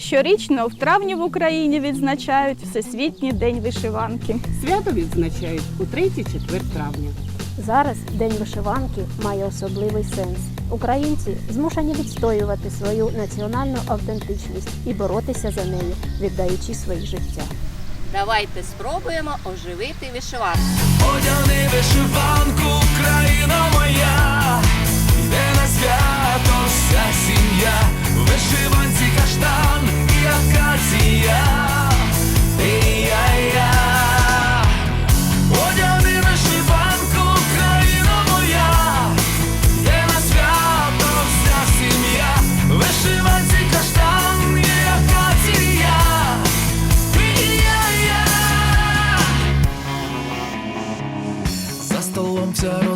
Щорічно в травні в Україні відзначають Всесвітній день вишиванки. Свято відзначають у 3-4 травня. Зараз День вишиванки має особливий сенс. Українці змушені відстоювати свою національну автентичність і боротися за неї, віддаючи свої життя. Давайте спробуємо оживити вишиванку. Одяни вишиванку,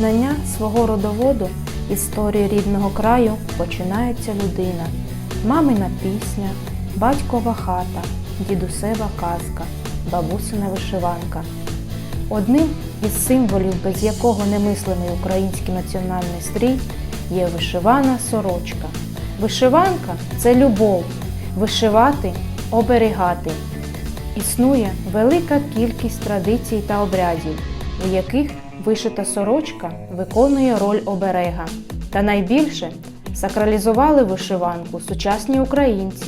Знання свого родоводу, історії рідного краю починається людина, мамина пісня, батькова хата, дідусева казка, бабусина вишиванка. Одним із символів, без якого немислимий український національний стрій, є вишивана сорочка. Вишиванка це любов, вишивати оберігати. Існує велика кількість традицій та обрядів, у яких вишита сорочка виконує роль оберега. Та найбільше сакралізували вишиванку сучасні українці.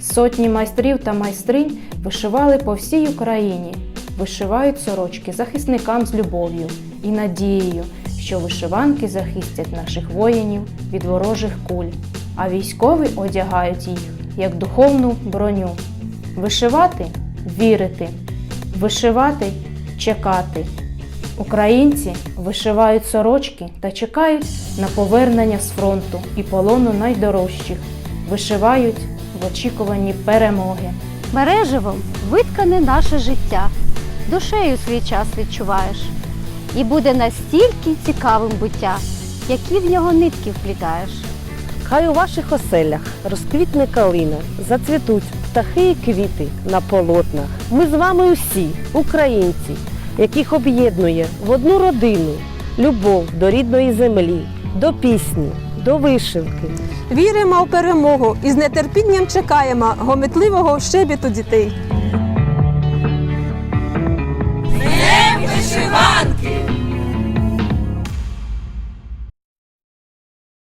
Сотні майстрів та майстринь вишивали по всій Україні, вишивають сорочки захисникам з любов'ю і надією, що вишиванки захистять наших воїнів від ворожих куль, а військові одягають їх як духовну броню. Вишивати вірити, вишивати чекати. Українці вишивають сорочки та чекають на повернення з фронту і полону найдорожчих, вишивають в очікуванні перемоги. Мереживом виткане наше життя, душею свій час відчуваєш. І буде настільки цікавим буття, які в нього нитки вплітаєш. Хай у ваших оселях розквітне калина, зацвітуть птахи і квіти на полотнах. Ми з вами усі, українці, яких об'єднує в одну родину любов до рідної землі, до пісні, до вишивки. Віримо в перемогу і з нетерпінням чекаємо гомітливого щебіту дітей.